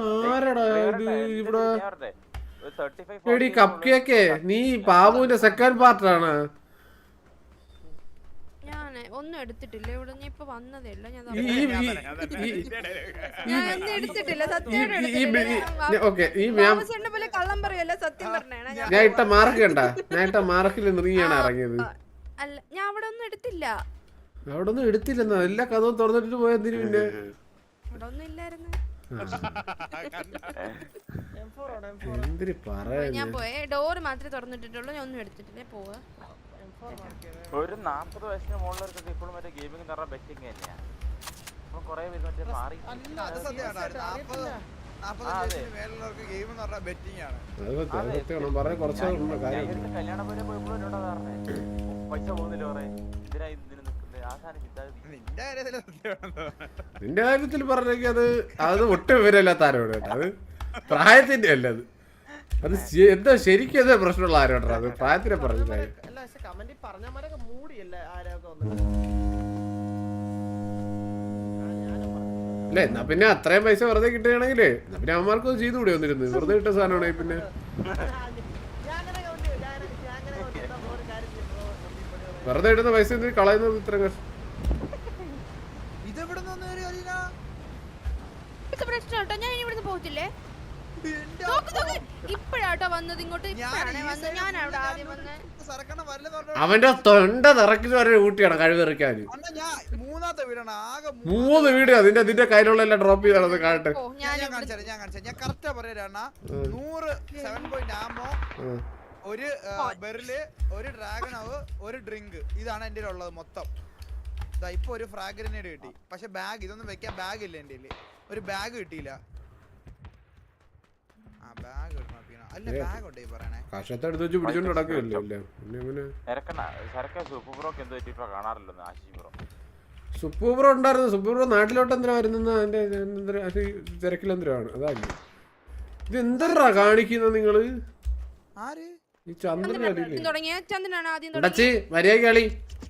ആരടാ ഇത് ഇവിടെ? ഞാൻ പറഞ്ഞെ, ഒരു 35, എടി കപ്പ് കേക്കേ നീ ബാബുവിന്റെ സെക്കൻഡ് പാർട്ടാണ് ഞാൻ ഒന്നും എടുത്തിട്ടില്ല. ഇവിടെ ഞാൻ ഇപ്പൊ വന്നതേ ഉള്ളൂ. ഞാൻ എടുത്തിട്ടില്ല. സത്യം പോലെ കള്ളം പറയല്ല. സത്യം പറഞ്ഞാണ്. ഞാൻ ഇട്ട മാർക്ക് കണ്ട ഞാൻ ഇട്ട മാർക്കിൽ നീയാണ് ഇറങ്ങിയത്. അല്ല ഞാൻ അവിടെ ഒന്നും എടുത്തില്ല. അവിടെ ഒന്നും എടുത്തില്ലെന്നാ. എല്ലാ കഥവും തുറന്നിട്ട് പോയതിന് പിന്നെ? അവിടെ ഒന്നും ഇല്ലായിരുന്നു. എന്തിരി ഞാൻ പോയേ. ഡോറ് മാത്രമേ തുറന്നിട്ടിട്ടുള്ളൂ. ഞാൻ ഒന്നും എടുത്തിട്ടില്ലേ? പോവാ. ഒരു നാപ്പത് വയസ്സിന് മുകളിലൊക്കെ ഇപ്പോഴും മറ്റേ ഗെയിമിംഗ് എന്ന് ബെറ്റിംഗ് തന്നെയാണ് കൊറേ പേര് മറ്റേ മാറി. കല്യാണം പോലെ പോയപ്പോഴും പൈസ പോകുന്നില്ല പറയേ. ഇതിനാ ഇതിന് നിന്റെ കാര്യത്തിൽ പറഞ്ഞെങ്കിൽ അത് അത് ഒട്ടും വിവരമില്ലാത്ത ആരോട് അത് പ്രായത്തിന്റെ അല്ല അത്. അത് എന്താ ശരിക്കും എന്താ പ്രശ്നമുള്ള ആരോടാ അത്? പ്രായത്തിനെ പറഞ്ഞതായി അല്ല എന്നാ പിന്നെ അത്രയും പൈസ വെറുതെ കിട്ടുകയാണെങ്കിൽ എന്നാ പിന്നെ ചെയ്തു ചെയ്തുകൂടി വന്നിരുന്നു വെറുതെ കിട്ടുന്ന സാധനമാണെങ്കിൽ പിന്നെ ഞാൻ അങ്ങനെ comment ചെയ്യും, ഞാൻ അങ്ങനെ- ഞാൻ അങ്ങനെ comment ചെയ്യും. എന്നാ bro ഒരു കാര്യം ചെയ്യ് bro, comment ചെയ്യ്. വെറുതെ ഇടുന്ന പൈസ എന്തിനു കളയുന്നത് ഇത്ര ഞാൻ ഇനി ഇവിടുന്ന് പോകത്തില്ലേ? നോക്ക് നോക്ക്. ഇപ്പഴാട്ടോ വന്നത് ഇങ്ങോട്ട്. ഞാൻ അവിടെ ആദ്യം വന്നേ. അവന്റെ തൊണ്ട നിറക്കിച്ച് വരെ ഊട്ടിയാണ് കഴിവെറിക്കാൻ അണ്ണാ ഞാൻ മൂന്നാമത്തെ വീടാണ്. ആകെ മൂന്ന് വീട്. അതിന്റെ അതിന്റെ കയ്യിലുള്ള എല്ലാം ഡ്രോപ്പ് ചെയ്താണത് കാണട്ടെ ഓ ഞാൻ കാണിച്ചു ഞാൻ കാണിച്ചു ഞാൻ കറക്റ്റാ പറയാ നൂറ് സെവൻ പോയിന്റ് ആമോ ഉം. ഒരു ബെറിൽ ഒരു ഡ്രാഗൺ ആവ് ഒരു ഡ്രിങ്ക് ഇതാണ് എന്റെ ഉള്ളത് മൊത്തം. ഇപ്പൊ ഒരു ഫ്രാഗ്രനേഡ് കിട്ടി. പക്ഷെ ബാഗ് ഇതൊന്നും വെക്കാൻ ബാഗ് ഇല്ല എന്റെ ഒരു ബാഗ് കിട്ടിയില്ല. ആ ബാഗ്. അല്ല ബാഗ് ഉണ്ട് പറയണേ? കഷത്തെ എടുത്ത് വെച്ച് പിടിച്ചോണ്ട് നടക്കില്ലല്ലോ ബ്രോ. സുപ്പൂബ്രോ നാട്ടിലോട്ട് എന്തിനാ വരുന്ന അതിന്റെ എന്തിനാ? അത് തിരക്കിലെന്തിനാണ്? അതല്ലേ ഇത് എന്തറാ കാണിക്കുന്ന നിങ്ങൾ? ആര്? ഈ ചന്ദ്രൻ ഉടച്ചി മര്യാദ കളി.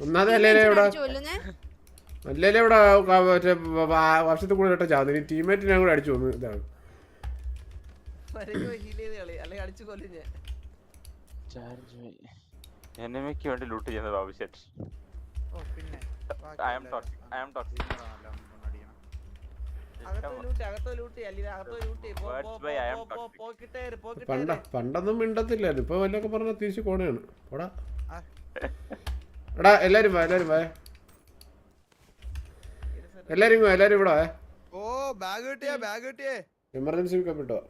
ഒന്നാതെ അല്ലേ ഇവിടെ ചൊല്ലുന്നേ അല്ലേ ഇവിടെ മറ്റേ വർഷത്തിൽ കൂടെ ഇട്ട ചാന്ദിനി. ടീമേറ്റ് ഞാൻ കൂടെ അടിച്ചു വന്നു ഇതാണ്. എനിമിക്ക് വേണ്ടി ലൂട്ട് ചെയ്യുന്നത് ബാബുശേട്ട് ഓ പിന്നെ. I ഐ ആം I പണ്ട. പണ്ടൊന്നും മിണ്ടത്തില്ലായിരുന്നു ഇപ്പൊ വല്ലതൊക്കെ പറഞ്ഞ തിരിച്ചു കോണയാണ് പോടാ. എടാ എല്ലാരും വാ എല്ലാരും വാ. എല്ലാരും വാ, എല്ലാരും ഇവിടെ വാ. ഓ ബാഗ് കിട്ടിയേ ബാഗ് കിട്ടിയേ. എമർജൻസി പിക്കപ്പ് കിട്ടോ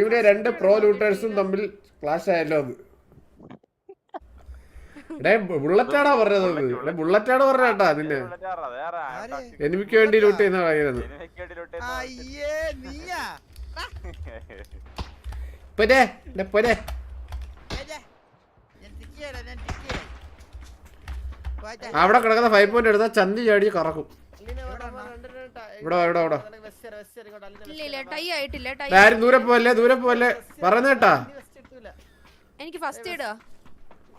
ഇവിടെ രണ്ട് പ്രോ ലൂട്ടേഴ്സും തമ്മിൽ ക്ലാഷ് ആയല്ലോ അത്. ബുള്ളറ്റാടാ പറഞ്ഞത്. ബുള്ളറ്റാട് പറഞ്ഞാട്ടാ നിന്നെ? എനിമിക്ക് വേണ്ടി ലൂട്ട് ചെയ്യുന്ന പറയുന്നത് പോരെ പോരെ. അവിടെ കിടക്കുന്ന ഫൈവ് പോയിന്റ് എടുത്താൽ ചന്തി ചാടി കറക്കും. ഇവിടെ ഇവിടെ ഇവിടെ? ഇട്, ഇട്, ഇട്. ആരും ദൂരെ പോവല്ലേ ദൂരെ പോവല്ലേ? ഇട്ടൂല. എനിക്ക് ഫസ്റ്റ് ഇടുക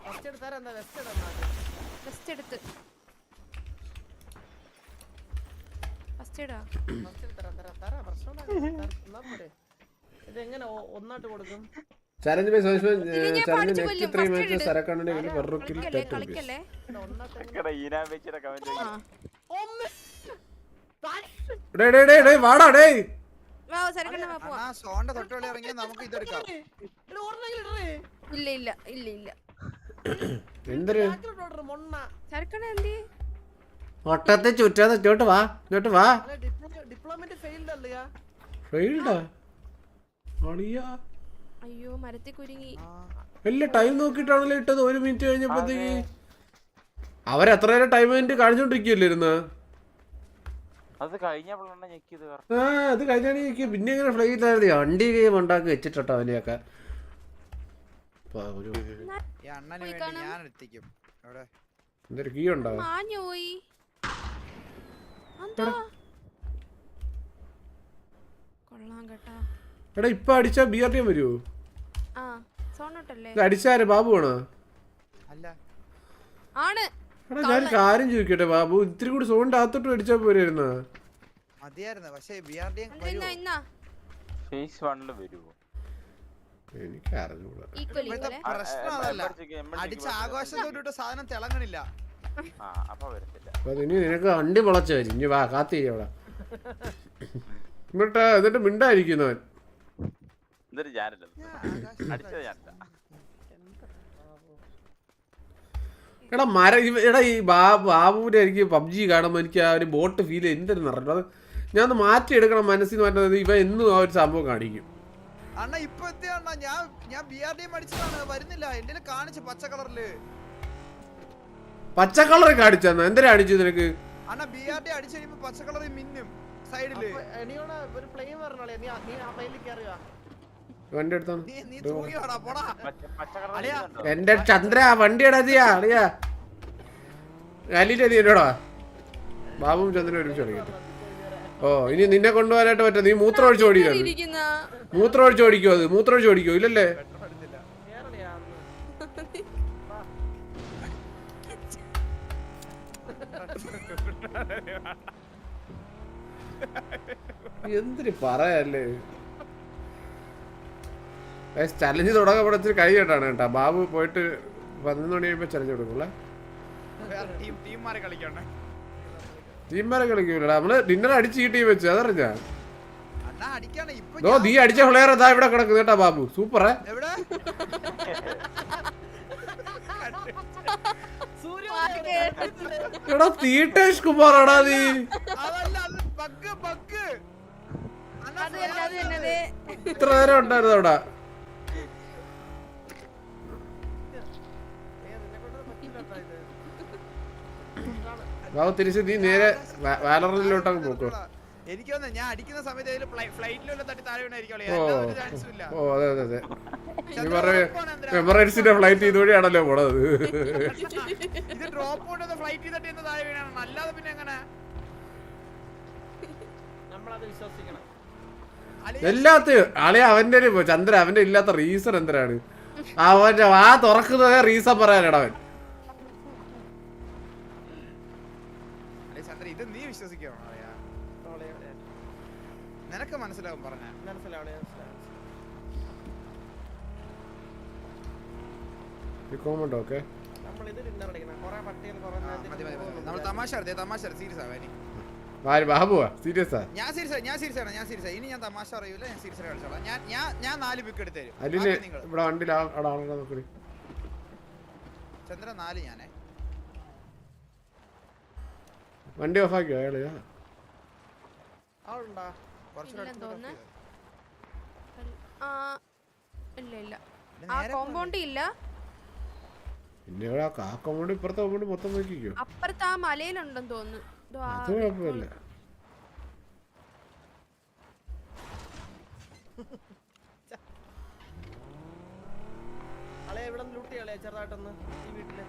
Vest എടുത്ത് തരാം, എന്താ vest ഇടാം. ഫസ്റ്റ് എടുത്ത് ഫസ്റ്റ് ഇടുക Vest എടുത്ത് തരാം, തരാം, തന്നാ ഇതെങ്ങനെ ഒന്നായിട്ട് കൊടുക്കും? Challenge by social challenge next കൊല്ലും. ത്രീ First മാച്ചസ് ഇട്. സരക്കണ്ണുണ്ടെങ്കിൽ വെറുക്കിൽ കളിക്കല്ലേ തെറ്റ് കളിക്കല്ലേ? എടാ, ഈനാൻ വെച്ചിട്ട് കമന്റ് ആ. ഡേ ഡേ ഡേ ഡേ വാടാ ഡേ വാ സരക്കണ്ണ വാ പോവാ. അണ്ണാ സോണിന്റെ തൊട്ടുകളി ഇറങ്ങിയാൽ നമുക്ക് ഇതെടുക്കാം. ഇല്ല ഇല്ല ഇല്ല ഇല്ല. എന്തൊരു ഒട്ടത്തെ ചുറ്റാതെ ഇങ്ങോട്ട് വാ ഇങ്ങോട്ട് വാ. ഫെയിൽഡാ അളിയാ. അയ്യോ മരത്തിൽ കുരുങ്ങി. വലിയ ടൈം നോക്കിയിട്ടാണല്ലോ ഇട്ടത് ഒരു മിനിറ്റ് കഴിഞ്ഞപ്പോഴത്തേക്ക്. അവരെത്ര നേരം ടൈം കഴിഞ്ഞിട്ട് കാണിച്ചോണ്ടിരിക്കുകയല്ലേ ഇരുന്ന്? അത് കഴിഞ്ഞപ്പോഴാണ് ഞെക്കിയത് ആ അത് കഴിഞ്ഞാണ് പിന്നെ ഇങ്ങനെ ഫ്ലൈറ്റ് വണ്ടി ഗെയിം ഉണ്ടാക്കി വെച്ചിട്ടോ അവനെയൊക്കെ. ഈ അണ്ണന് പോയി വേണ്ടി ഞാൻ അവിടെ. എന്തൊരു കീ ഉണ്ടോ? മാഞ്ഞു പോയി. കൊള്ളാം കേട്ടാ. എടാ ഇപ്പൊ അടിച്ചാ ബി ആർ ടി എം വരുമോ ആ സോണോട്ടല്ലേ അടിച്ചാരെ ബാബു ആണോ? അല്ല. ആണ്. എടാ ഞാൻ കാര്യം ചോദിക്കട്ടെ ബാബു ഇത്തിരി കൂടി സോണിന്റെ അകത്തോട്ട് അടിച്ചാ പോരായിരുന്നു മതിയായിരുന്നു പക്ഷേ ബി ആർ ഫേസ് വരുമോ എനിക്ക് അറിഞ്ഞൂടാ അടിച്ച ആഘോഷം തൊട്ടിട്ട് സാധനം തിളങ്ങണില്ല. അപ്പൊ ഇനി നിനക്ക് വണ്ടി മുളച്ചു വരും. ഇനി വാ കാത്തിരി അവിടെ. എന്നിട്ട് എന്നിട്ട് മിണ്ടായിരിക്കുന്നവൻ എടാ മര എടാ ഈ ബാബുവിന്റെ എനിക്ക് പബ്ജി കാണുമ്പോൾ എനിക്ക് ആ ഒരു ബോട്ട് ഫീൽ എന്തെന്ന് പറഞ്ഞു അത് ഞാൻ ഒന്ന് മാറ്റിയെടുക്കണം മനസ്സിൽ നിന്ന് പറഞ്ഞത് ഇവ എന്നും ആ ഒരു സംഭവം കാണിക്കും. അണ്ണ ഇപ്പൊ എത്തിയ അണ്ണ? ഞാൻ ഞാൻ ബി ആർ ഡി അടിച്ചതാണ് വരുന്നില്ല. എന്റെ കാണിച്ചു പച്ച കളറിൽ. പച്ച കളർ കാണിച്ചെന്നാ എന്തിനാ അടിച്ചു നിനക്ക്? അണ്ണ ബി ആർ ഡി അടിച്ചു കഴിയുമ്പോ പച്ച കളർ മിന്നും സൈഡിൽ. വണ്ടി എടുത്താണ് അളിയാ. എന്റെ ചന്ദ്ര വണ്ടി അലിയിലെ നീ എന്നോടാ ബാബും ചന്ദ്രനും ഒരുമിച്ച് കളിക്കട്ടെ. ഓ ഇനി നിന്നെ കൊണ്ടുപോകാനായിട്ട് പറ്റും നീ മൂത്രം ഒഴിച്ച് ഓടിക്കോ അത് ഇരിക്കുന്ന? മൂത്രം ഒഴിച്ച് ഓടിക്കോ അത്. മൂത്രം ഒഴിച്ച് ഓടിക്കോ. ഇല്ലല്ലേ? എന്തിന് പറയല്ലേ? ചലഞ്ച് തുടങ്ങുമ്പോൾ ഇച്ചിരി കൈ കേട്ടാണ് കേട്ടാ. ബാബു പോയിട്ട് പതിനൊന്ന് മണി കഴിയുമ്പോ ചലഞ്ച് കൊടുക്കുള്ളേ ടീം ടീം മാറി കളിക്കണേ. ടീം വരെ കളിക്കൂലടാ. നമ്മൾ ഡിന്നർ അടിച്ച് ഈ ടീം വെച്ചു അതറിഞ്ഞ? ഓ നീ അടിച്ച ഫ്ലെയർ ഇതാ ഇവിടെ കിടക്കുന്നു കേട്ടാ ബാബു. സൂപ്പറേ എടാ തീട്ടേഷ് കുമാറാടാ നീ. ഇത്ര നേരം ഉണ്ടായിരുന്നു അവിടെ. ബാബു തിരിച്ച് നീ നേരെ വാലറിലോട്ടങ്ങ് പോക്കോ. എനിക്ക് തോന്നുന്നു ഞാൻ അടിക്കുന്ന സമയത്ത് അതിൽ ഫ്ലൈറ്റിലുള്ള തട്ടി താഴെ വീണായിരിക്കും ഓ. ഒരു ചാൻസും ഓ അതെ അതെ അതെ? എമറേറ്റ്സിന്റെ ഫ്ലൈറ്റ് ഇതുവഴിയാണല്ലോ പോണത്. ഇത് ഡ്രോപ്പ് കൊണ്ടുവന്ന ഫ്ലൈറ്റിൽ തട്ടി എന്ന് താഴെ വീണാണ്? അല്ലാതെ പിന്നെ എങ്ങനെ? നമ്മളത് വിശ്വസിക്കണം. അളിയ എല്ലാത്ത ആളെ അവന്റെ ഒരു ചന്ദ്ര അവന്റെ ഇല്ലാത്ത റീസൺ എന്തിനാണ്? അവന്റെ ആ തുറക്കുന്നതേ റീസൺ പറയാനാണ് അവൻ അളിയ ചന്ദ്ര ഇത് നീ വിശ്വസിക്കണോ അറിയാ. നിനക്ക് മനസ്സിലാവും പറഞ്ഞ. മനസ്സിലാവും നമ്മൾ തമാശ തമാശ സീരിയസ് ഞാൻ സീരിയസ് ഞാൻ സീരിയസ് ആണ് ഞാൻ സീരിയസ് ഇനി ഞാൻ തമാശ അറിയില്ല ഞാൻ സീരിയസ് കളിച്ചോളാം. ഞാൻ ഞാൻ ഞാൻ നാല് പിക്ക് എടുത്ത് തരും. ചന്ദ്ര നാല് ഞാനേ വണ്ടി ഓഫാക്കിയോ അയാൾ ആളുണ്ടാ കുറച്ചുകൂടെ ഇല്ലെന്ന് അടുത്ത് തോന്നുന്നു. നോക്ക്. ആ ഇല്ല ഇല്ല ഇത് ഓഫ് ആക്കിയോ കോമ്പൗണ്ട് ഇല്ല പിന്നെ ഇവിടെ ആ ഇപ്പുറത്തെ കോമ്പൗണ്ട് മൊത്തം നോക്കിക്കോ. അപ്പുറത്ത് ആ മലയിലുണ്ടെന്ന് തോന്നുന്നു. അത് കുഴപ്പമില്ല. അളെ ഇവിടെ ചെറുതായിട്ടൊന്ന് ഈ വീട്ടിൽ.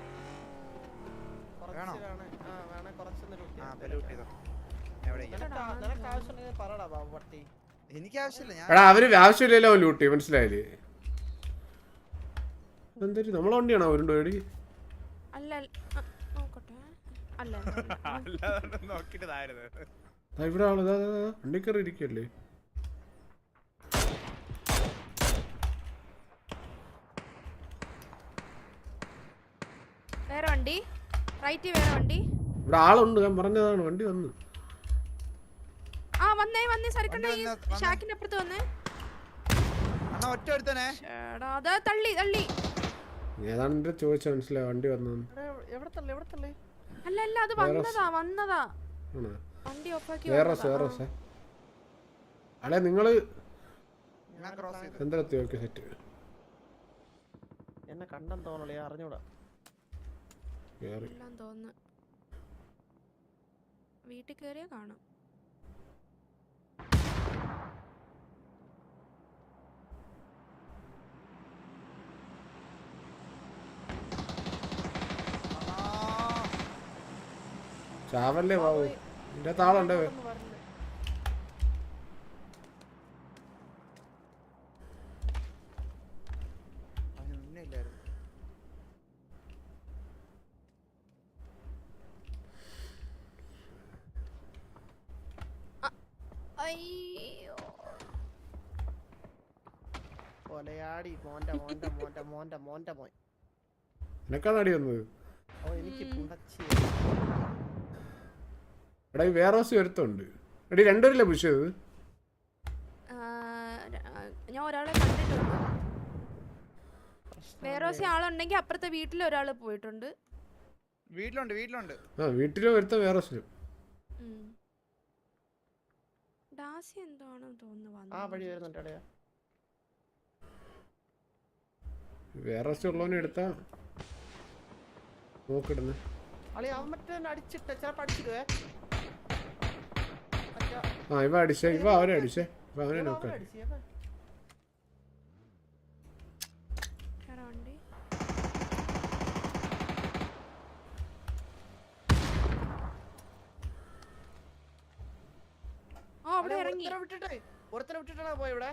എടാ അവർ ആവശ്യമില്ലല്ലോ ലൂട്ടി മനസ്സിലായില്ലേ? എന്തൊരു നമ്മളെ വണ്ടിയാണോ അവരുണ്ടോ എടി? ഇവിടെ ആൾ വണ്ടി കയറി ഇരിക്കല്ലേ? വേറെ വണ്ടി? റൈറ്റ് വേറെ വണ്ടി? ഇവിടെ ആളുണ്ട് ഞാൻ പറഞ്ഞതാണ് വണ്ടി വന്നു. ആ വന്നേ വന്നേ സരിക്കണ്ട വന്ന്. ഷാക്കിന്റെ അപ്പുറത്ത് വന്നേ. അണ്ണാ ഒറ്റ എടുത്തനെ എടാ അതാ തള്ളി തള്ളി. ഏതാണ് എന്റെ ചോദിച്ച മനസ്സിലായി? വണ്ടി വന്നു എവിടെ തള്ളി എവിടെ തള്ളി? അല്ല അല്ല അത് വന്നതാ വന്നതാ. വണ്ടി ഓഫാക്കി വേറെ വേറെ സേ. അളെ നിങ്ങൾ ഞാൻ ക്രോസ് ചെയ്തു. എന്തെത്തി ഓക്കെ സെറ്റ് എന്നെ കണ്ടെന്ന് തോന്നുള്ളൂ അറിഞ്ഞൂടാ. എല്ലാം തോന്നുന്നു. വീട്ടിൽ കയറിയാ കാണാം. ചാവല്ലേ ബാബു? എന്റെ താളുണ്ട് ഒന്നും വരില്ല. അവന് മുന്നേ ഇല്ലായിരുന്നു അയ്യോ കൊലയാടി മോന്റെ മോന്റെ മോന്റെ മോന്റെ മോന്റെ മോൻ. നിനക്കാണ് അടി വന്നത്? ഓ എനിക്ക് പുണ്ടച്ചി എടാ ഈ വേറെ ഒരുത്തുണ്ട് എടി രണ്ടുപേരല്ലേ പുഷ് ചെയ്തത്? ഞാൻ ഒരാളെ കണ്ടിട്ടുണ്ട്. വേറെ ദിവസം ആളുണ്ടെങ്കിൽ അപ്പുറത്തെ വീട്ടിൽ ഒരാൾ പോയിട്ടുണ്ട്. വീട്ടിലുണ്ട് വീട്ടിലുണ്ട്. ആ വീട്ടിലും ഒരുത്ത വേറെ. ഡാസി എന്താണെന്ന് തോന്നുന്നു ആ വഴി വരുന്നുണ്ട് വേറെ ദിവസം ഉള്ളവനെ എടുത്താ. നോക്കിടുന്നു. ആ ഇവ അടിച്ചേ ഇവ അവനെ അടിച്ചേ. ഇവ അവനെ നോക്ക. വിട്ടിട്ടേ പോയ ഇവിടെ?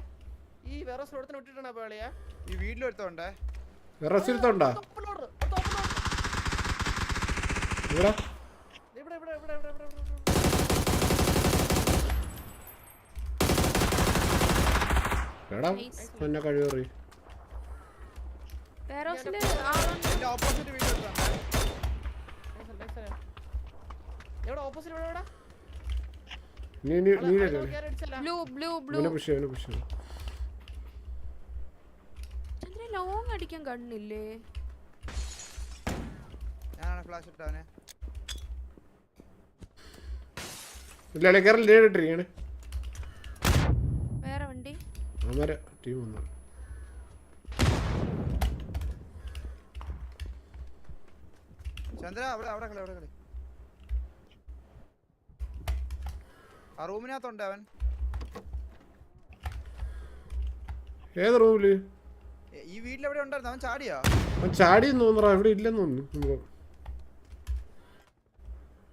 ഈ വേറെ സ്ഥലത്തിന് ഒരുത്തനെ വിട്ടിട്ടാണ് പോയ ഈ വീട്ടിലൊരുത്തോണ്ടേ വേറെ സ്ഥലത്തുണ്ടോ. ഇവിടെ എടാ എന്നെ കഴിവേറി. നീ നീ നീ. Blue blue blue. പുഷ് ഇവനെ പുഷ് ചന്ദ്ര അടിക്കാൻ കണ്ണില്ലേ? വേറെ വണ്ടി? ടീം വന്നു ചന്ദ്ര അവിടെ അവിടെ കളി അവിടെ കളി. ആ റൂമിനകത്തുണ്ട് അവൻ. ഏത് റൂമിൽ? ഈ വീട്ടിൽ എവിടെ ഉണ്ടായിരുന്നു? അവൻ ചാടിയോ? അവൻ ചാടിയെന്ന് തോന്നുന്നു ഇവിടെ ഇല്ലെന്ന് തോന്നുന്നു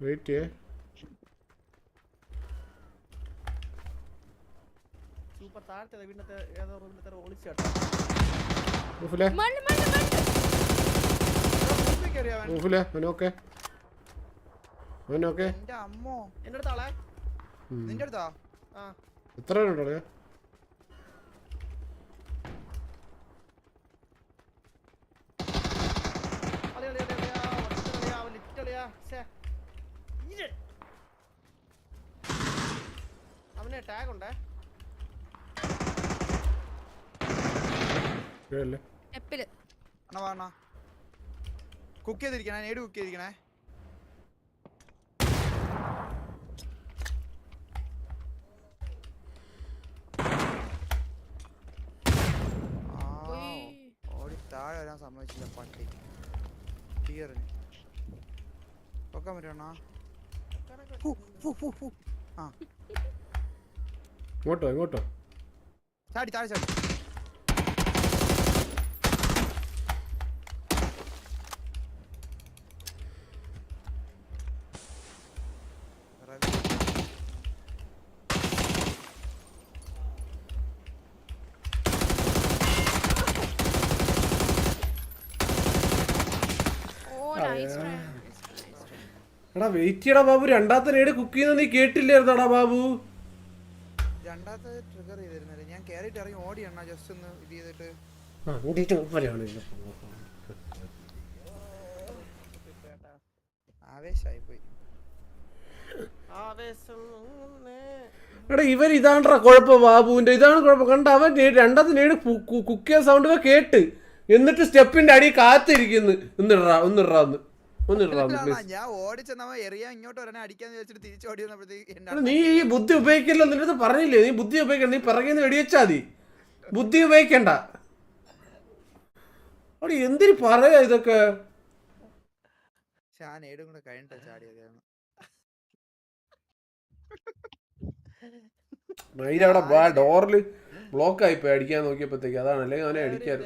വെയിറ്റ് ചെയ്യേ. സൂപ്പർ താഴത്തെ വീടിനത്തെ ഏതോ റൂമിനത്തെ ഒളിച്ചു കേട്ടോ. റൂഫിലെ? മണ്ണ് മണ്ണ് മണ്ണ്. റൂമിൽ കയറി അവൻ? റൂഫിലെ അവനോക്കെ അവനോക്കെ എന്റെ അമ്മോ. എന്റെ അടുത്ത് ആളെ നിന്റെ അടുത്താ? ആ. എത്ര പേരുണ്ടോ അവന് ടാഗ് ഉണ്ടേ? എപ്പിൽ? അണ്ണാ വാ അണ്ണാ. കുക്ക് ചെയ്തിരിക്കണേ നേടി കുക്ക് ചെയ്തിരിക്കണേ. ഓടി താഴെ വരാൻ സമ്മതിച്ചില്ല പട്ടി. തീയറിന് പൊക്കാൻ പറ്റണ ഇങ്ങോട്ടോ ഇങ്ങോട്ടോ. ചാടി താഴെ ചാടി. എടാ വെയിറ്റ് ചെയ്യടാ ബാബു. രണ്ടാമത്തെ നേട് കുക്ക് ചെയ്യുന്ന നീ കേട്ടില്ലായിരുന്നടാ ബാബു. രണ്ടാമത്തെ ട്രിഗർ ചെയ്തിരുന്നില്ല? ഞാൻ കേറിട്ട് ഇറങ്ങി ഓടി അണ്ണാ ജസ്റ്റ് ഒന്ന് ഇത് ചെയ്തിട്ട്. ആവേശമായി പോയി എടാ ഇവൻ ഇതാണ്ടാ കുഴപ്പം ബാബുവിന്റെ. ഇതാണ് കുഴപ്പം. കണ്ട അവൻ രണ്ടാമത്തെ നേട് കുക്ക് ചെയ്യാൻ സൗണ്ട് കേട്ട്. എന്നിട്ട് സ്റ്റെപ്പിന്റെ അടി കാത്തിരിക്കുന്നു. ഒന്നിടാ ഒന്നിടറാ നീ ഈ ബുദ്ധി ഉപയോഗിക്കില്ല നിന്റെ അടുത്ത് പറഞ്ഞില്ലേ? നീ ബുദ്ധി ഉപയോഗിക്കണ്ട നീ പിറകെ നിന്ന് വെടിവെച്ചാ മതി. ബുദ്ധി ഉപയോഗിക്കണ്ട. അവിടെ എന്തിനു പറയാ ഇതൊക്കെ? അവിടെ ഡോറിൽ ബ്ലോക്ക് ആയി പോയി അടിക്കാൻ നോക്കിയപ്പോഴത്തേക്ക്. അതാണ് അല്ലെങ്കിൽ അവനെ അടിക്കാറ്.